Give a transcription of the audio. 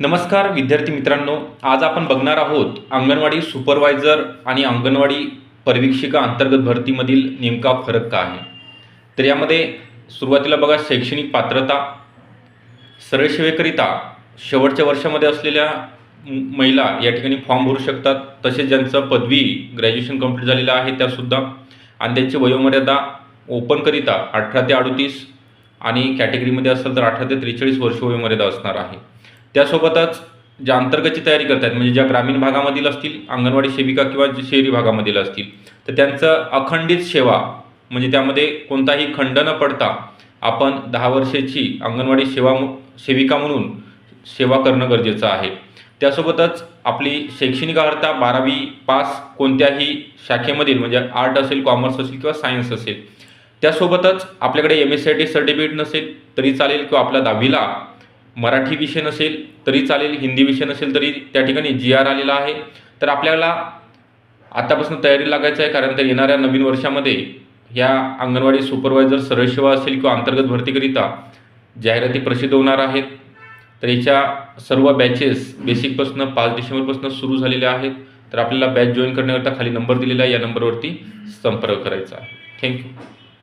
नमस्कार विद्यार्थी मित्रांनो. आज आपण बघणार आहोत अंगणवाडी सुपरवायझर आणि अंगणवाडी परिवीक्षिका अंतर्गत भरतीमधील नेमका फरक काय आहे? तर यामध्ये सुरुवातीला बघा शैक्षणिक पात्रता सरळ सेवेकरिता शेवटच्या वर्षामध्ये असलेल्या महिला या ठिकाणी फॉर्म भरू शकतात. तसेच ज्यांचं पदवी ग्रॅज्युएशन कंप्लीट झालेलं आहे त्यासुद्धा. आणि त्यांची वयोमर्यादा ओपनकरिता अठरा ते अडतीस आणि कॅटेगरीमध्ये असेल तर अठरा ते त्रेचाळीस वर्ष वयोमर्यादा असणार आहे. त्यासोबतच ज्या अंतर्गतची तयारी करतात म्हणजे ज्या ग्रामीण भागामधील असतील अंगणवाडी सेविका किंवा शहरी भागामधील असतील तर त्यांचं अखंडित सेवा म्हणजे त्यामध्ये कोणताही खंड न पडता आपण दहा वर्षाची अंगणवाडी सेवा मु- सेविका म्हणून सेवा करणं गरजेचं आहे. त्यासोबतच आपली शैक्षणिक अर्हता बारावी पास कोणत्याही शाखेमधील म्हणजे आर्ट असेल कॉमर्स असेल किंवा सायन्स असेल त्यासोबतच आपल्याकडे M S C I T certificate नसेल तरी चालेल किंवा आपल्या दहावीला मराठी विषय नसेल तरी चालेल. हिंदी विषय नसेल तरी त्या ठिकाणी जी आर आलेला आहे. तर आपल्याला आतापासून तयारी लागायचं आहे कारण तर येणाऱ्या नवीन वर्षामध्ये ह्या अंगणवाडी सुपरवायझर सरळसेवा असेल किंवा अंतर्गत भरतीकरिता जाहिराती प्रसिद्ध होणार आहेत. तर याच्या सर्व बॅचेस बेसिकपासून पाच डिसेंबरपासून सुरू झालेल्या आहेत. तर आपल्याला बॅच जॉईन करण्याकरता खाली नंबर दिलेला आहे. या नंबरवरती संपर्क करायचा आहे. थँक्यू